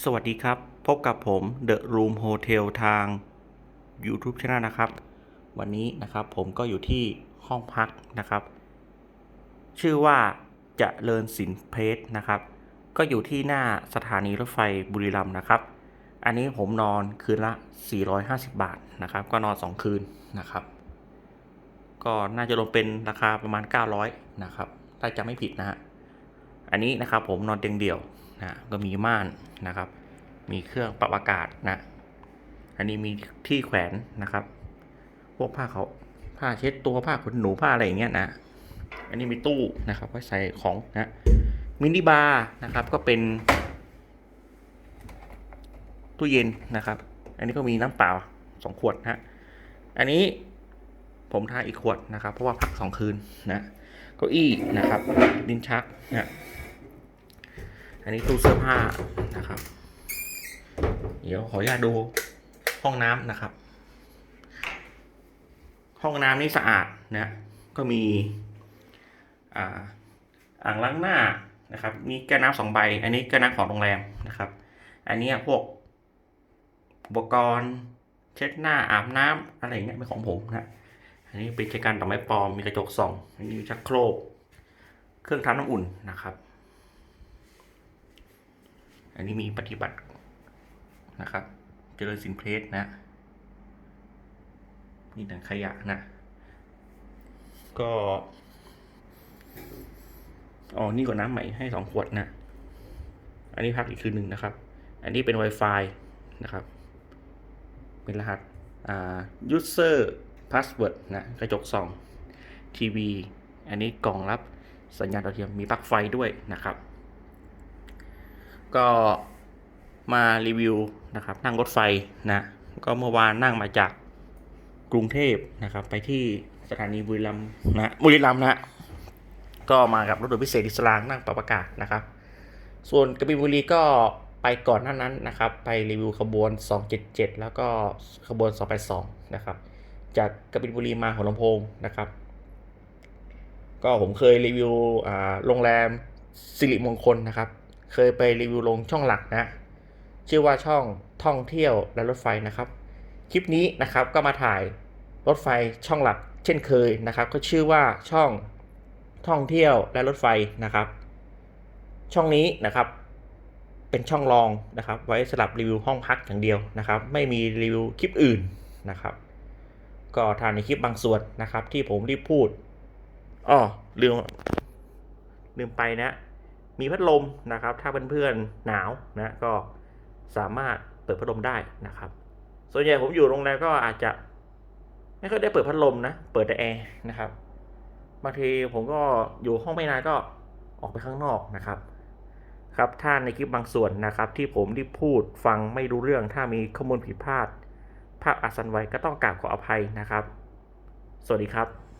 สวัสดีครับ พบกับผม The Room Hotel ทาง YouTube Channel นะครับ วันนี้นะครับผมก็อยู่ที่ห้องพักนะครับ ชื่อว่าเจะเริญสินเพชรนะครับ ก็อยู่ที่หน้าสถานีรถไฟบุรีรัมย์นะครับ อันนี้ผมนอนคืนละ 450 บาทนะครับ ก็นอน 2 คืนนะครับ ก็น่าจะรวมเป็นราคาประมาณ 900นะครับ ถ้าจะไม่ผิดนะฮะ อันนี้นะครับผมนอนเตียงเดี่ยว นะก็มีม่านนะครับ มีเครื่องปรับอากาศนะ อันนี้มีที่แขวนนะครับ พวกผ้าเขาผ้าเช็ดตัวผ้าขนหนูผ้าอะไรอย่างเงี้ยนะ อันนี้มีตู้นะครับไว้ใส่ของนะมินิบาร์นะครับก็เป็นตู้เย็นนะครับ อันนี้ก็มีน้ำเปล่าสองขวดนะอันนี้ผมทาอีกขวดนะครับ เพราะว่าพักสองคืนนะเก้าอี้นะครับลิ้นชักนะ อันนี้ตู้เสื้อผ้านะครับ เดี๋ยวขออนุญาตดูห้องน้ำนะครับ ห้องน้ำนี่สะอาดนะ ก็มีอ่าอ่างล้างหน้านะครับ มีแก้วน้ำสองใบ อันนี้แก้วน้ำของโรงแรมนะครับ อันนี้พวกอุปกรณ์ เช็ดหน้าอาบน้ำอะไรเงี้ยเป็นของผมนะอันนี้เป็นใช้การดอไม้ปลอมมีกระจกส่องอันนี้มีชักโครก เครื่องทำน้ำอุ่นนะครับ อันนี้มีปฏิบัตินะครับ เจริญสินเพลสนะนี่ถังขยะนะ ก็อ๋อนี่ก็น้ำใหม่ให้สองขวดนะ อันนี้พักอีกคืนหนึ่งนะครับ อันนี้เป็น Wi-Fi นะครับ เป็นรหัสอ่า user password นะกระจกส่องทีวี อันนี้กล่องรับสัญญาณดาวเทียมมีปลั๊กไฟด้วยนะครับ ก็มารีวิวนะครับนั่งรถไฟนะก็เมื่อวานนั่งมาจากกรุงเทพนะครับ ไปที่สถานีบุรีรัมย์นะบุรีรัมย์นะก็มากับรถโด่วนพิเศษอิสลางนั่งปรับอากาศนะครับ ส่วนกระบินบุรีก็ไปก่อนหน้านั้นนะครับ ไปรีวิวขบวน 277 แล้วก็ขบวน 282 นะครับ จากกระบินบุรีมาหัวลำโพงนะครับ ก็ผมเคยรีวิวโรงแรมสิริมงคลนะครับ เคยไปรีวิวลงช่องหลักนะ ชื่อว่าช่องท่องเที่ยวและรถไฟนะครับ คลิปนี้นะครับก็มาถ่ายรถไฟช่องหลัก เช่นเคยนะครับ ก็ชื่อว่าช่องท่องเที่ยวและรถไฟนะครับ ช่องนี้นะครับ เป็นช่องรองนะครับ ไว้สำหรับรีวิวห้องพักอย่างเดียวนะครับ ไม่มีรีวิวคลิปอื่นนะครับ ก็ทานในคลิปบางส่วนนะครับ ที่ผมรีบพูดอ้อลืมลืมไปนะ มีพัดลมนะครับ ถ้าเพื่อนๆหนาวนะก็สามารถเปิดพัดลมได้นะครับ ส่วนใหญ่ผมอยู่โรงแรมก็อาจจะ ไม่ค่อยได้เปิดพัดลมนะ เปิดแต่แอร์นะครับบางทีผมก็อยู่ห้องไม่นานก็ออกไปข้างนอกนะครับ ครับถ้าในคลิปบางส่วนนะครับ ที่ผมรีบพูดฟังไม่รู้เรื่องถ้ามีข้อมูลผิดพลาด ภาพอาจสันไว้ก็ต้องกราบขออภัยนะครับ สวัสดีครับ